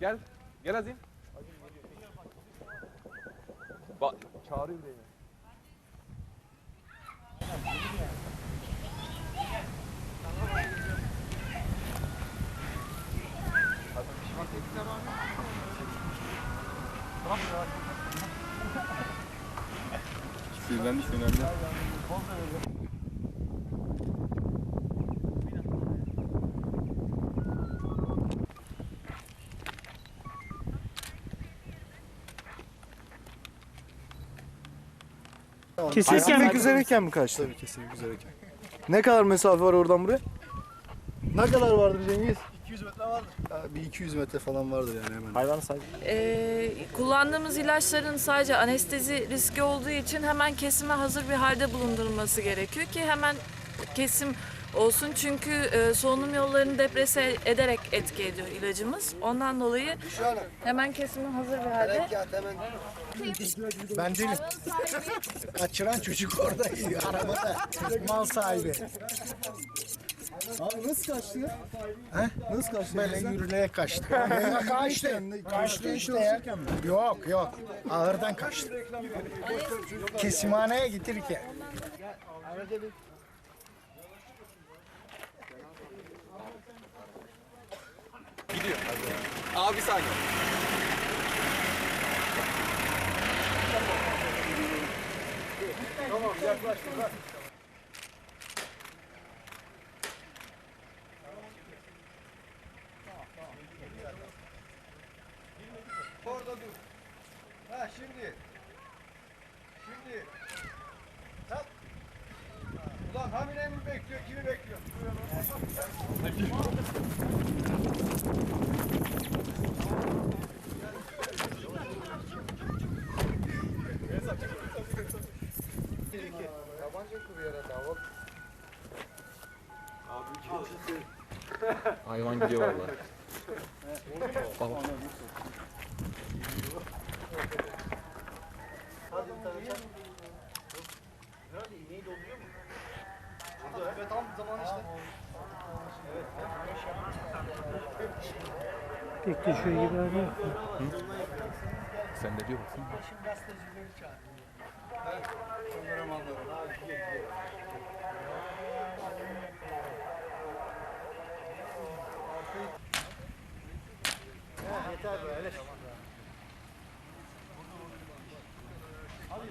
Gel. Gel Azim. Bak çağırıyor beni. Sinirlenmiş önemli. Kesilmek üzereyken mi kaçtı? Tabii kesinlikle üzereyken. Ne kadar mesafe var oradan buraya? Ne kadar vardır Cengiz? 200 metre vardır. Bir 200 metre falan vardır yani hemen. Hayvan sahibi. Ee, kullandığımız ilaçların sadece anestezi riski olduğu için hemen kesime hazır bir halde bulundurulması gerekiyor ki hemen kesim olsun çünkü e, solunum yollarını deprese ederek etki ediyor ilacımız. Ondan dolayı hemen kesime hazır bir halde Ben değilim. Kaçıran çocuk orada arabada. Mal sahibi. Abi nasıl kaçtı? He? Nasıl kaçtı? Böyle yürüleye kaçtı. Ya kaçtı. Kaçtı işte ya. Yok yok. Ağırdan kaçtı. Kesimhaneye getirirken. Abi bir saniye. Orada dur. Ha şimdi. Şimdi. Tap. Ulan hamile mi bekliyor, kimi bekliyor? Tabanca Hayvan gidiyor valla. Evet tam zaman işte. Pek düşüyor gibi abi. Sen ne diyor bakayım? Yeter böyle. Hadi